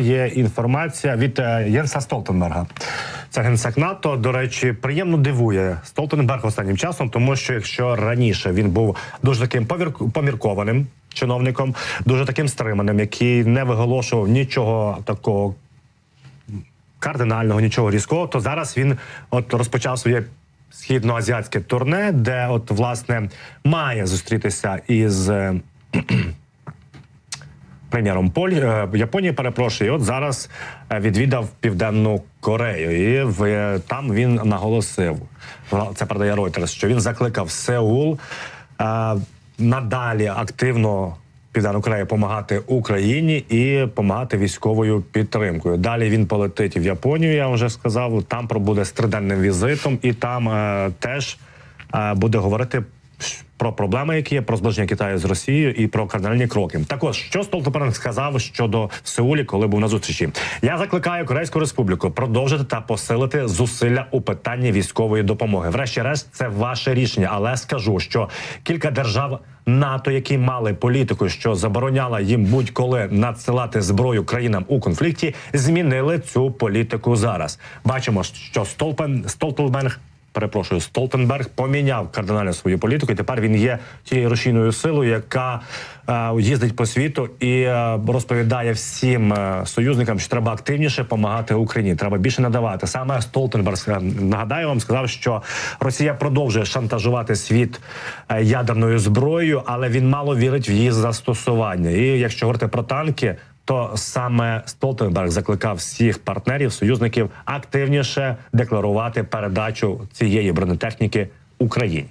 Є інформація від е, Єнса Столтенберга. Це генсек НАТО. До речі, приємно дивує Столтенберг останнім часом, тому що якщо раніше він був дуже таким поміркованим чиновником, дуже таким стриманим, який не виголошував нічого такого кардинального, нічого різкого, то зараз він от розпочав своє східноазіатське турне, де от власне має зустрітися із. Прем'єром Поль е, Японії. Перепрошую, от зараз е, відвідав Південну Корею, і в е, там він наголосив. Це передає Reuters, що він закликав Сеул надалі активно. Південну Корею допомагати Україні і допомагати військовою підтримкою. Далі він полетить в Японію. Я вже сказав. Там пробуде з триденним візитом, і там е, теж е, буде говорити про проблеми, які є про зближення Китаю з Росією, і про кардинальні кроки. Також що Столтенберг сказав щодо Сеулі, коли був на зустрічі. Я закликаю Корейську Республіку продовжити та посилити зусилля у питанні військової допомоги. Врешті-решт, це ваше рішення, але скажу, що кілька держав. НАТО, які мали політику, що забороняла їм будь-коли надсилати зброю країнам у конфлікті, змінили цю політику зараз. Бачимо, що Столпен Столтенберг перепрошую, Столтенберг поміняв кардинально свою політику. і Тепер він є тією рушійною силою, яка е, їздить по світу і е, розповідає всім е, союзникам, що треба активніше допомагати Україні. Треба більше надавати. Саме Столтенберг е, нагадаю вам сказав, що Росія продовжує шантажувати світ е, ядерною зброєю, але він мало вірить в її застосування. І якщо говорити про танки. То саме Столтенберг закликав всіх партнерів, союзників активніше декларувати передачу цієї бронетехніки Україні.